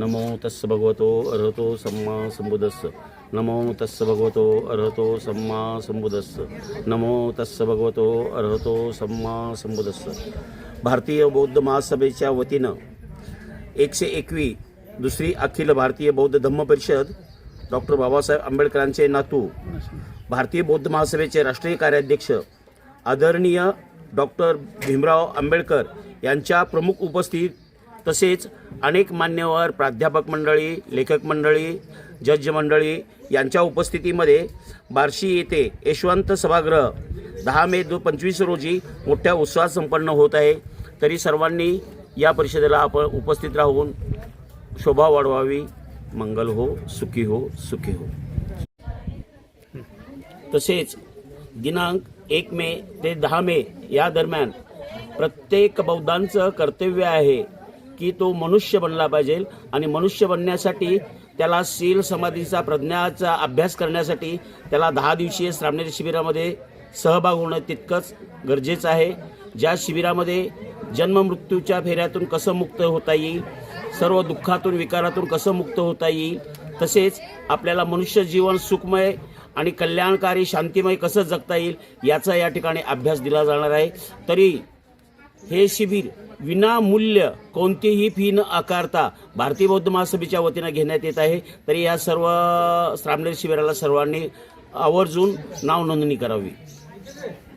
नमो तस्स भगवतो अर्हतो सम्मा संबुदस्स नमो तस्स भगवतो अर्हतो सम्मा संबुदस्स नमो तस्स भगवतो अर्हतो सम्मा संबुदस्स भारतीय बौद्ध महासभेच्या वतीनं एकशे एकवी दुसरी अखिल भारतीय बौद्ध धम्म परिषद डॉक्टर बाबासाहेब आंबेडकरांचे नातू भारतीय बौद्ध महासभेचे राष्ट्रीय कार्याध्यक्ष आदरणीय डॉक्टर भीमराव आंबेडकर यांच्या प्रमुख उपस्थित तसेच अनेक मान्यवर प्राध्यापक मंडळी लेखक मंडळी जज मंडळी यांच्या उपस्थितीमध्ये बार्शी येथे यशवंत सभागृह दहा मे दो पंचवीस रोजी मोठ्या उत्साहात संपन्न होत आहे. तरी सर्वांनी या परिषदेला आपण उपस्थित राहून शोभा वाढवावी. मंगल हो सुखी हो सुखी हो. तसेच दिनांक एक मे ते दहा मे या दरम्यान प्रत्येक बौद्धांचं कर्तव्य आहे. की तो मनुष्य बनला पाहिजे आणि मनुष्य बनण्यासाठी त्याला शील समाधीचा प्रज्ञाचा अभ्यास करण्यासाठी त्याला दहा दिवसीय श्रामणेरी शिबिरामध्ये सहभाग होणं तितकंच गरजेचं आहे. ज्या शिबिरामध्ये जन्ममृत्यूच्या फेऱ्यातून कसं मुक्त होता येईल सर्व दुःखातून विकारातून कसं मुक्त होता येईल तसेच आपल्याला मनुष्य जीवन सुखमय आणि कल्याणकारी शांतिमय कसं जगता येईल याचा या ठिकाणी अभ्यास दिला जाणार आहे. तरी हे शिबिर विनामूल्य कोणतीही फी न आकारता भारतीय बौद्ध महासभेच्या वतीनं घेण्यात येत आहे. तरी या सर्व श्रामणेर शिबिराला सर्वांनी आवर्जून नाव नोंदणी करावी.